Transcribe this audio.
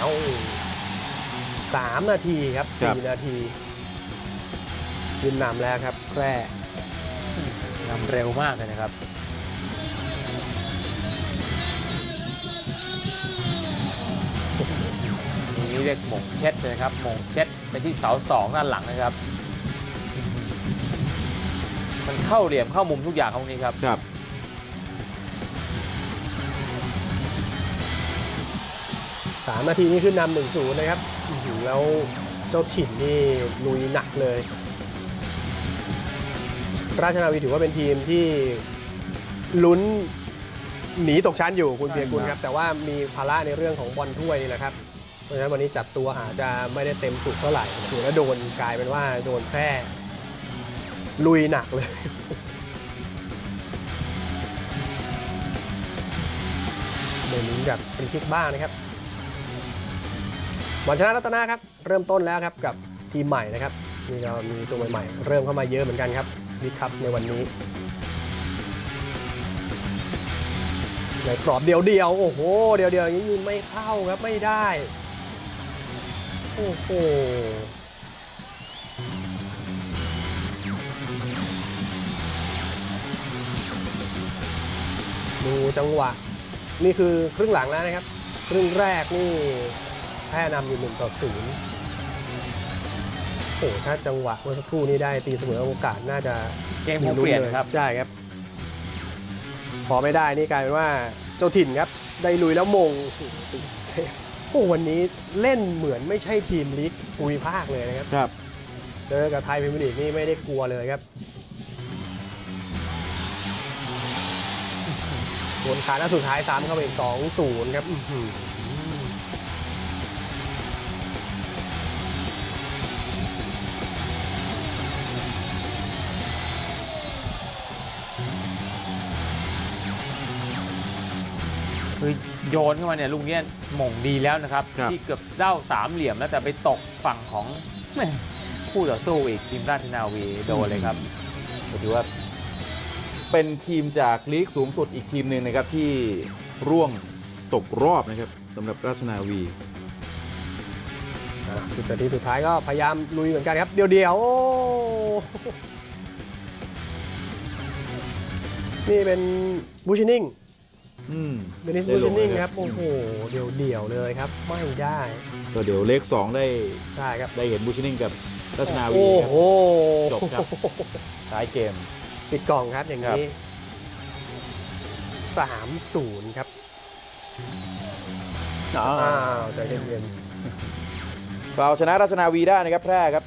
อ้าวสามนาทีครับครับ สี่นาทียืนนำแล้วครับแพร่นำเร็วมากเลยนะครับ นี่เรียกหม่งเช็ดเลยครับหม่งเช็ดไปที่เสาสองด้านหลังนะครับ มันเข้าเหลี่ยมเข้ามุมทุกอย่างของนี้ครับ ครับ สามนาทีนี้ขึ้นนำหนึ่งศูนย์นะครับอื้อหือแล้วเจ้าถิ่นนี่ลุยหนักเลย ราชนาวีถือว่าเป็นทีมที่ลุ้นหนีตกชั้นอยู่คุณใช่เพียรกุลครับครับ แต่ว่ามีภาระในเรื่องของบอลถ้วยนี่แหละครับ เพราะฉะนั้นวันนี้จัดตัวอาจจะไม่ได้เต็มสุดเท่าไหร่ถือว่าโดนกลายเป็นว่าโดนแพร่ลุยหนักเลยเดนิงกับฟรีคิกบ้างนะครับ บอลชนะรัตนาครับ เริ่มต้นแล้วครับกับทีมใหม่นะครับนี่เรามีตัวใหม่เริ่มเข้ามาเยอะเหมือนกันครับบิ๊กคัพในวันนี้ในกรอบเดียวเดียวโอ้โห เดียวเดียวอย่างนี้ยิงไม่เข้าครับไม่ได้ โอ้โหดูจังหวะ นี่คือครึ่งหลังแล้วนะครับ ครึ่งแรกนี่ แพ้นำอยู่หนึ่งต่อศูนย์โอ้โหถ้าจังหวะเมื่อสักครู่นี้ได้ตีเสมอโอกาสน่าจะเกมคงเปลี่ยนครับใช่ครับ พอไม่ได้นี่กลายเป็นว่าเจ้าถิ่นครับ ได้ลุยแล้วมงติดเซฟโอ้วันนี้เล่นเหมือนไม่ใช่ทีมลีกภูมิภาคเลยนะครับครับเจอกับไทยพรีเมียร์ลีกนี่ไม่ได้กลัวเลยครับโดนขาหน้าสุดท้ายซ้ำเข้าไปอีก2 0 ครับ คือโยนเข้ามาเนี่ยลูกเนี้ยหม่งดีแล้วนะครับ ครับ ที่เกือบเด้าสามเหลี่ยมแล้วแต่ไปตกฝั่งของแม่คู่ต่อสู้อีกทีมราชนาวีโดนเลยครับ ก็ถือว่าเป็นทีมจากลีกสูงสุดอีกทีมหนึ่งนะครับที่ร่วงตกรอบนะครับสำหรับราชนาวีอะสิบนาทีสุดท้ายก็พยายามลุยเหมือนกันครับ เดียวเดียวๆโอ้นี่เป็นบูชินิงอืม เดนิสได้บูลชิงนิงเลยครับ โอ้โห เดียวเดียวๆเลยครับ ไม่ได้ ก็เดี๋ยวเลข2ได้ใช่ครับ ได้เห็นบูชินิ่งกับราชนาวีโอ้ครับโหจบครับท้ายเกม ปิดกล่องครับอย่างครับนี้สามศูนย์ครับ อ้าวใจเย็นเราชนะราชนาวีได้นะครับแพร่ครับ